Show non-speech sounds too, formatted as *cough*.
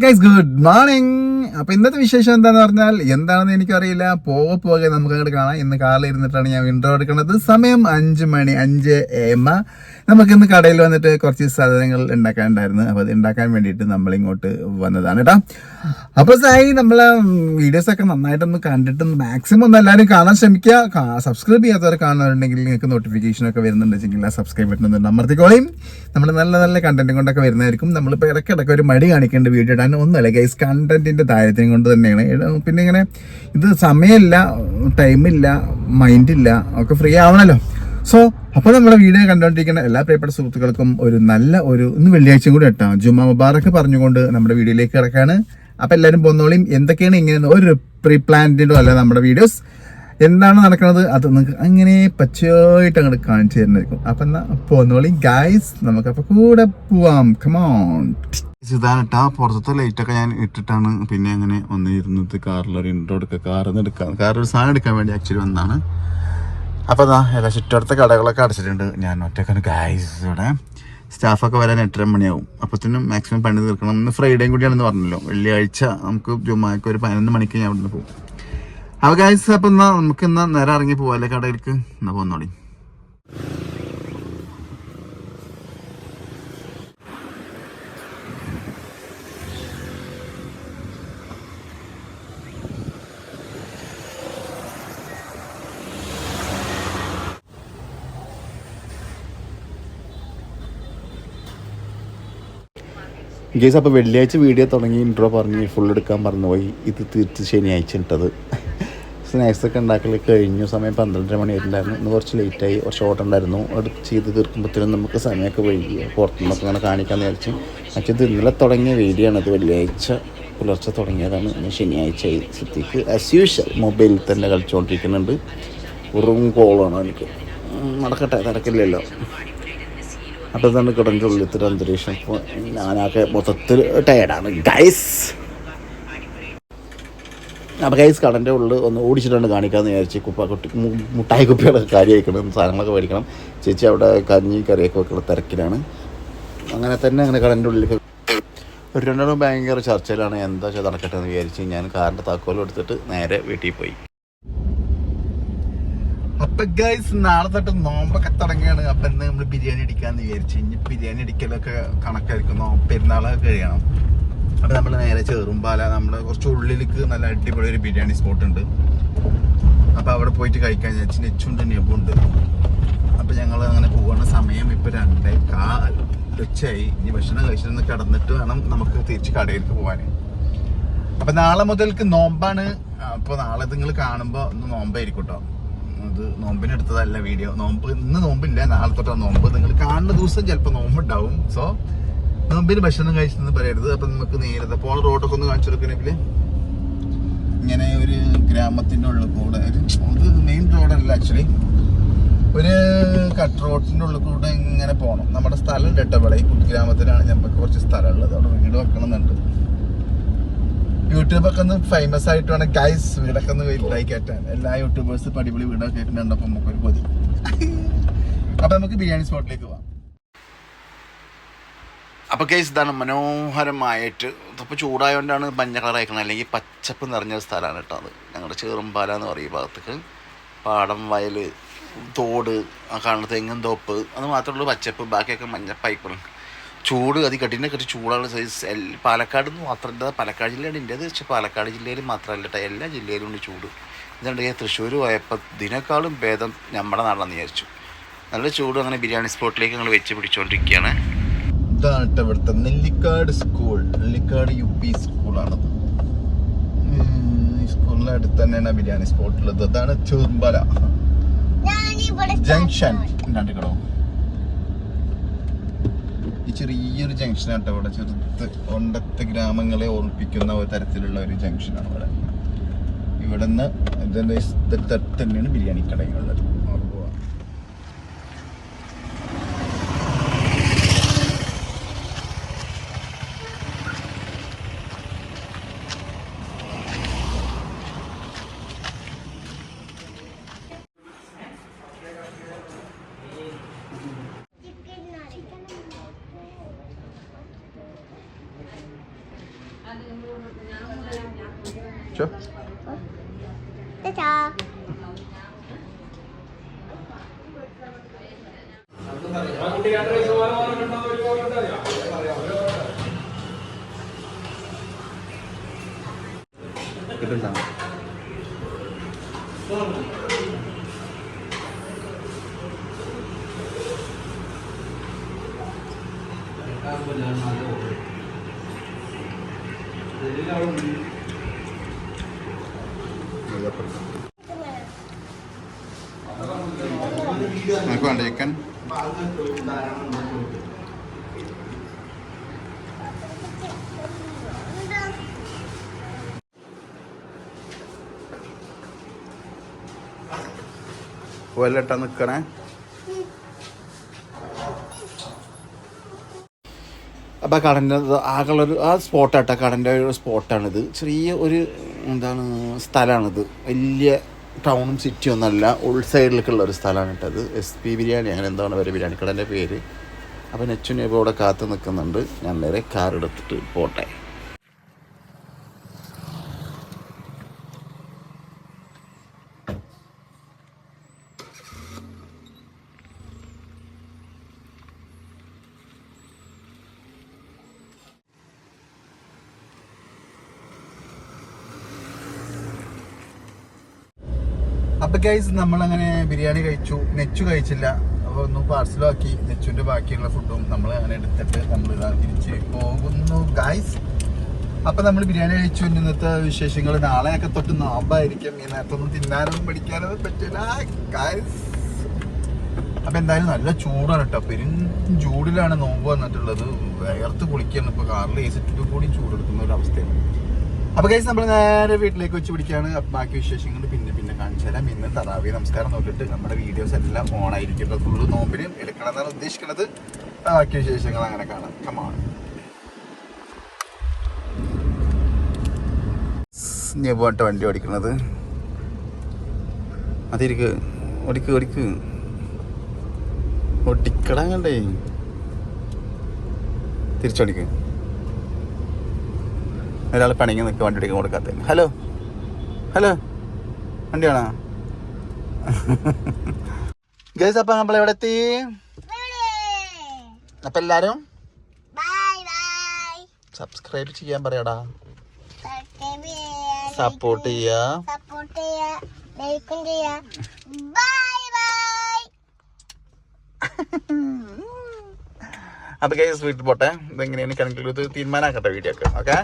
guys, good morning. അപ്പൊ ഇന്നത്തെ വിശേഷം എന്താന്ന് പറഞ്ഞാൽ എന്താണെന്ന് എനിക്കറിയില്ല. പോകെ പോകെ നമുക്ക് അങ്ങോട്ട് കാണാം. ഇന്ന് കാറിൽ ഇരുന്നിട്ടാണ് ഞാൻ വിൻഡോ എടുക്കുന്നത്. സമയം അഞ്ച് മണി അഞ്ച് എം. നമുക്ക് ഇന്ന് കടയിൽ വന്നിട്ട് കുറച്ച് സാധനങ്ങൾ ഉണ്ടാക്കാനുണ്ടായിരുന്നു അപ്പൊ അത് ഉണ്ടാക്കാൻ വേണ്ടിയിട്ട് നമ്മൾ ഇങ്ങോട്ട് വന്നതാണ് കേട്ടോ അപ്പോൾ സായി നമ്മളെ വീഡിയോസ് ഒക്കെ നന്നായിട്ടൊന്ന് കണ്ടിട്ട് മാക്സിമം ഒന്ന് എല്ലാവരും കാണാൻ ശ്രമിക്കുക സബ്സ്ക്രൈബ് ചെയ്യാത്തവർ കാണുന്നുണ്ടെങ്കിൽ നിങ്ങൾക്ക് നോട്ടിഫിക്കേഷൻ ഒക്കെ വരുന്നുണ്ടെങ്കിൽ ആ സബ്സ്ക്രൈബ് ബട്ടൺ അമർത്തിക്കോളയും നമ്മൾ നല്ല നല്ല കണ്ടന്റ് കൊണ്ടൊക്കെ വരുന്നതായിരിക്കും. നമ്മളിപ്പോൾ ഇടയ്ക്കിടയ്ക്ക് ഒരു മടി കാണിക്കേണ്ട വീഡിയോ ഇടാൻ ഒന്നുമല്ല ഗൈസ് കണ്ടന്റിന്റെ താരത്യം കൊണ്ട് തന്നെയാണ്. പിന്നെ ഇങ്ങനെ ഇത് സമയമില്ല ടൈമില്ല മൈൻഡില്ല ഒക്കെ ഫ്രീ ആവണല്ലോ. സോ അപ്പോൾ നമ്മുടെ വീഡിയോ കണ്ടുകൊണ്ടിരിക്കുന്ന എല്ലാ പ്രിയപ്പെട്ട സുഹൃത്തുക്കൾക്കും ഒരു നല്ല ഒരു ഇന്ന് വെള്ളിയാഴ്ച കൂടി ഇട്ടാം ജുമാ മുബാറക്ക് പറഞ്ഞുകൊണ്ട് നമ്മുടെ വീഡിയോയിലേക്ക് കിടക്കാണ്. അപ്പോൾ എല്ലാവരും പോന്നോളിയും എന്തൊക്കെയാണ് ഇങ്ങനെ ഒരു പ്രീ പ്ലാൻഡിന്റോ അല്ല നമ്മുടെ വീഡിയോസ് എന്താണ് നടക്കുന്നത് അത് നിങ്ങൾക്ക് അങ്ങനെ പച്ചയായിട്ട് അങ്ങോട്ട് കാണിച്ചു തരുന്നതായിരിക്കും. അപ്പം എന്നാൽ പോന്നോളി ഗായ്സ് നമുക്കപ്പോൾ കൂടെ പോവാം. കമോൺ ഇതാണ് ഇട്ടാ ലൈറ്റ് ഒക്കെ ഞാൻ ഇട്ടിട്ടാണ് പിന്നെ അങ്ങനെ വന്നിരുന്നത്. കാറിലൊരു ഇൻട്രോ എടുക്കുക കാറിൽ നിന്ന് എടുക്കാം. കാറിൽ ഒരു സാധനം എടുക്കാൻ വേണ്ടി ആക്ച്വലി വന്നാണ് അപ്പോൾ അതാ എല്ലാ ചുറ്റടുത്ത കടകളൊക്കെ അടച്ചിട്ടുണ്ട്. ഞാൻ ഒറ്റക്കാണ്. ഗായ്സ് ഇവിടെ സ്റ്റാഫൊക്കെ വരാൻ എട്ടര മണിയാവും. അപ്പോഴത്തേനും മാക്സിമം പണി തീർക്കണം. ഇന്ന് ഫ്രൈഡേയും കൂടിയാണെന്ന് പറഞ്ഞല്ലോ. വെള്ളിയാഴ്ച നമുക്ക് ജുമാക്ക് ഒരു പതിനൊന്ന് മണിക്ക് ഞാൻ ഇവിടുന്ന് പോകും. അപ്പോൾ ഗായ്സ് അപ്പോൾ എന്നാ നമുക്ക് എന്നാൽ നേരെ ഇറങ്ങി പോകാമല്ലേ കടയിലേക്ക്? എന്നാ പോന്നോളി. ഗേസ് അപ്പോൾ വെള്ളിയാഴ്ച വീഡിയോ തുടങ്ങി ഇൻട്രോ പറഞ്ഞ് ഫുൾ എടുക്കാൻ മറന്നുപോയി ഇത് തിരിച്ച് ശനിയാഴ്ച ഇട്ടത്. *laughs* സ്നാക്സ് ഒക്കെ ഉണ്ടാക്കൽ കഴിഞ്ഞു. സമയം പന്ത്രണ്ടര മണി ആയിട്ടുണ്ടായിരുന്നു ഇന്ന് കുറച്ച് ലേറ്റായി കുറച്ച് ഓട്ടം ഉണ്ടായിരുന്നു. അത് ചെയ്ത് തീർക്കുമ്പോഴത്തേനും നമുക്ക് സമയമൊക്കെ വൈകി. പുറത്തുനിന്നൊക്കെ അങ്ങനെ കാണിക്കാൻ വിചാരിച്ചു. ഇത് ഇന്നലെ തുടങ്ങിയ വീഡിയോ ആണ്. അത് വെള്ളിയാഴ്ച പുലർച്ചെ തുടങ്ങിയതാണ്. ഇന്ന് ശനിയാഴ്ച സിദ്ധിക്ക്. ആസ് യൂഷ്വൽ മൊബൈലിൽ തന്നെ കളിച്ചുകൊണ്ടിരിക്കുന്നുണ്ട് വെറും കോളാണ് എനിക്ക് നടക്കട്ടെ നടക്കില്ലല്ലോ. അപ്പോൾ ഇതാണ് കിടന്റെ ഉള്ളിലത്തെ അന്തരീക്ഷം. ഇപ്പോൾ ഞാനൊക്കെ മൊത്തത്തിൽ ടയർഡാണ് ഗൈസ് അപ്പോൾ ഗൈസ് കടന്റെ ഉള്ളിൽ ഒന്ന് ഓടിച്ചിട്ടാണ് കാണിക്കാമെന്ന് വിചാരിച്ച് കുപ്പ കുട്ടി മുട്ടായി കുപ്പികളൊക്കെ കാര്യം വയ്ക്കണം സാധനങ്ങളൊക്കെ മേടിക്കണം. ചേച്ചി അവിടെ കഞ്ഞി കറിയൊക്കെ വെക്കുന്ന തിരക്കിലാണ്. അങ്ങനെ തന്നെ അങ്ങനെ കടന്റെ ഉള്ളിലേക്ക് ഒരു രണ്ടെണ്ണം ഭയങ്കര ചർച്ചയിലാണ് എന്താ വെച്ചാൽ നടക്കട്ടെ എന്ന് വിചാരിച്ച് ഞാൻ കാറിന്റെ താക്കോലും എടുത്തിട്ട് നേരെ വീട്ടിൽ പോയി. അപ്പൊ ഗൈസ് നാളെ തൊട്ട് നോമ്പൊക്കെ തുടങ്ങിയാണ്. അപ്പൊ ഇന്ന് നമ്മൾ ബിരിയാണി അടിക്കാന്ന് വിചാരിച്ചു. ഇനി ബിരിയാണി അടിക്കലൊക്കെ കണക്കായിരിക്കും. നോമ്പ് പെരുന്നാളൊക്കെ കഴിയണം. അപ്പൊ നമ്മൾ നേരെ ചേറുമ്പാല നമ്മൾ കുറച്ച് ഉള്ളിലേക്ക് നല്ല അടിപൊളി ഒരു ബിരിയാണി സ്പോട്ട് ഉണ്ട്. അപ്പൊ അവിടെ പോയിട്ട് കഴിക്കാൻ വിചാരിച്ചു നെച്ചുണ്ട് നെബുണ്ട് അപ്പൊ ഞങ്ങൾ അങ്ങനെ പോകുന്ന സമയം ഇപ്പൊ രണ്ടേ കാൽ ഉച്ചയായി. ഇനി ഭക്ഷണം കഴിച്ചിട്ട് കിടന്നിട്ട് വേണം നമുക്ക് തിരിച്ച് കടയിലേക്ക് പോകാൻ അപ്പൊ നാളെ മുതൽക്ക് നോമ്പാണ്. അപ്പൊ നാളെ നിങ്ങൾ കാണുമ്പോ ഒന്ന് നോമ്പായിരിക്കും കേട്ടോ അത് നോമ്പിനെടുത്തതല്ല വീഡിയോ നോമ്പ് ഇന്ന് നോമ്പില്ല നാളെ തൊട്ടാ നോമ്പ്. നിങ്ങൾ കാണുന്ന ദിവസം ചിലപ്പോൾ നോമ്പ് ഉണ്ടാവും സോ നോമ്പിന് ഭക്ഷണം കഴിച്ചെന്ന് പറയരുത്. അപ്പൊ നമുക്ക് നേരത്തെ പോണ റോഡൊക്കെ ഒന്ന് കാണിച്ചു കൊടുക്കണമെങ്കിൽ ഇങ്ങനെ ഒരു ഗ്രാമത്തിന്റെ ഉള്ളിൽ കൂടെ ഒരു മെയിൻ റോഡല്ല ആക്ച്വലി ഒരു കട്ട് റോഡിന്റെ ഉള്ളിൽ കൂടെ ഇങ്ങനെ പോകണം നമ്മുടെ സ്ഥലം ഇട്ടവിടെ ഈ കുഗ്രാമത്തിലാണ് നമുക്ക് കുറച്ച് സ്ഥലമുള്ളത് അവിടെ വീട് വെക്കണമെന്നുണ്ട്. യൂട്യൂബൊക്കെ ഒന്ന് ഫേമസ് ആയിട്ട് വേണം. ഗൈസ് വീടൊക്കെ ഒന്ന് വലുതായി കയറ്റാൻ എല്ലാ യൂട്യൂബേഴ്സ് അടിപൊളി വീടൊക്കെ അപ്പൊ നമുക്കൊരു കൊതി. അപ്പൊ നമുക്ക് ബിരിയാണി സ്പോട്ടിലേക്ക് പോവാം. അപ്പൊ കേസ് ഇതാണ് മനോഹരമായിട്ട് ഇപ്പൊ ചൂടായോണ്ടാണ് മഞ്ഞ അയക്കുന്നത്. അല്ലെങ്കിൽ പച്ചപ്പ് നിറഞ്ഞ ഒരു സ്ഥലമാണ് കേട്ടോ അത്. ഞങ്ങളുടെ ചെറുമ്പാല എന്ന് പറയും ഭാഗത്തേക്ക്. പാടം വയൽ തോട് ആ കാണുന്ന തെങ്ങും തോപ്പ്. അത് മാത്രമേ ഉള്ളൂ പച്ചപ്പ്. ബാക്കിയൊക്കെ മഞ്ഞ പൈപ്പുകൾ ചൂട് അതി കഠിന കട്ടി ചൂടാണ് സൈസ് എൽ- പാലക്കാട് മാത്രം മാത്രമല്ല പാലക്കാട് ജില്ലയാണ് ഇന്ത്യത് പക്ഷേ പാലക്കാട് ജില്ലയിൽ മാത്രമല്ല കേട്ടോ എല്ലാ ജില്ലയിലും ഉണ്ട് ചൂട്. ഇതുണ്ടെങ്കിൽ തൃശ്ശൂർ പോയപ്പോൾ ഇതിനേക്കാളും ഭേദം നമ്മുടെ നാടാണെന്ന് വിചാരിച്ചു. നല്ല ചൂട് അങ്ങനെ ബിരിയാണി സ്പോട്ടിലേക്ക് ഞങ്ങൾ വെച്ച് പിടിച്ചുകൊണ്ടിരിക്കുകയാണ് ഇതാണ് ഇവിടുത്തെ Nellikkad school. Nellikkad U P സ്കൂളാണത് സ്കൂളിന്റെ അടുത്ത് തന്നെയാണ് ബിരിയാണി സ്പോട്ടുള്ളത്. അതാണ് ചെറുമ്പല. ജംഗ്ഷൻ. കണ്ടിക്കടോ ഈ ചെറിയൊരു ജംഗ്ഷൻ ആട്ടോ ഇവിടെ. ചെറുത്ത് ഒണ്ടത്തെ ഗ്രാമങ്ങളെ ഓർമ്മിപ്പിക്കുന്ന ഒരു തരത്തിലുള്ള ഒരു ജംഗ്ഷനാണ് ഇവിടെ. ഇവിടെ നിന്ന് ഇതിന്റെ തന്നെയാണ് ബിരിയാണി കടയുള്ളത് അവിടെ പോവാം ചിക്കൻ കഴിച്ചോ ടാറ്റാ കിട്ടുന്നുണ്ടോ നിനക്ക് വേണ്ട ചിക്കൻ പോയല്ലിട്ടാ നിക്കണേ. അപ്പോൾ കടന്റെ ആകെയുള്ളൊരു ആ സ്പോട്ടാട്ടോ കടന്റെ ഒരു സ്പോട്ടാണിത് ചെറിയ ഒരു എന്താണ് സ്ഥലമാണിത്. വലിയ ടൗണും സിറ്റിയും ഒന്നല്ല ഉൾ സൈഡിലേക്കുള്ള ഒരു സ്ഥലമാണ് കേട്ടത് എസ് പി ബിരിയാണി അങ്ങനെ എന്താണ് വരെ ബിരിയാണി കടന്റെ പേര്. അപ്പോൾ നെച്ചുനെ ഇപ്പോൾ ഇവിടെ കാത്തു നിൽക്കുന്നുണ്ട്. ഞാൻ നേരെ കാർ എടുത്തിട്ട് പോട്ടെ. അപ്പൊ ഗൈസ് നമ്മളങ്ങനെ ബിരിയാണി കഴിച്ചു. നെച്ചു കഴിച്ചില്ല. അപ്പോൾ ഒന്ന് പാർസലാക്കി ആക്കി. നെച്ചുവിന്റെ ബാക്കിയുള്ള ഫുഡും നമ്മൾ അങ്ങനെ എടുത്തിട്ട് നമ്മൾ ഇതാ തിരിച്ച് പോകുന്നു ഗൈസ് അപ്പൊ നമ്മൾ ബിരിയാണി കഴിച്ചു. ഇന്നത്തെ വിശേഷങ്ങൾ നാളെയൊക്കെ തൊട്ട് നോമ്പായിരിക്കും. ഈ നേരത്തൊന്നും തിന്നാനൊന്നും പഠിക്കാനൊന്നും പറ്റില്ല ഗൈസ് അപ്പൊ എന്തായാലും നല്ല ചൂടാണ് കേട്ടോ. പെരും ചൂടിലാണ് നോമ്പ് വന്നിട്ടുള്ളത്. വേർത്ത് കുളിക്കുകയാണ് ഇപ്പൊ കാറിൽ എ സിറ്റിൽ കൂടി ചൂടെടുക്കുന്ന ഒരു അവസ്ഥയാണ്. അപ്പൊ കഴിച്ച് നമ്മൾ നേരെ വീട്ടിലേക്ക് വെച്ച് പിടിക്കുകയാണ് ബാക്കി വിശേഷങ്ങൾ പിന്നെ കാണിച്ചു ഇന്ന് തറാവി നമസ്കാരം നോക്കിയിട്ട് നമ്മുടെ വീഡിയോസ് എല്ലാം ഓൺ ആയിരിക്കും. ഫുള്ള് നോമ്പിനും എടുക്കണം എന്നാണ് ഉദ്ദേശിക്കുന്നത് ബാക്കി വിശേഷങ്ങൾ അങ്ങനെ കാണാം. കമാണ് ഞാൻ വണ്ടി ഓടിക്കണത്? അതിരിക്ക് ഓടിക്ക് ഓടിക്ക്. ഒടിക്കടാ കണ്ടേ. തിരിച്ചോടിക്ക് ഒരാൾ പണിങ്ങി നിൽക്കുക വണ്ടി ഓടിക്കാൻ കൊടുക്കാത്ത ഹലോ? ഹലോ? വണ്ടിയാണോ? ഗൈസ് അപ്പൊ നമ്മൾ എവിടെ എത്തി? അപ്പൊ എല്ലാരും സബ്സ്ക്രൈബ് ചെയ്യാൻ പറയടാ. സപ്പോർട്ട് ചെയ്യാ *laughs* അത് ഗൈസ് വീട്ടിൽ പോട്ടെ. ഇതെങ്ങനെയാണ് കണക്കിൽ തീരുമാനാക്കട്ടെ വീഡിയോ ഒക്കെ ഓക്കെ?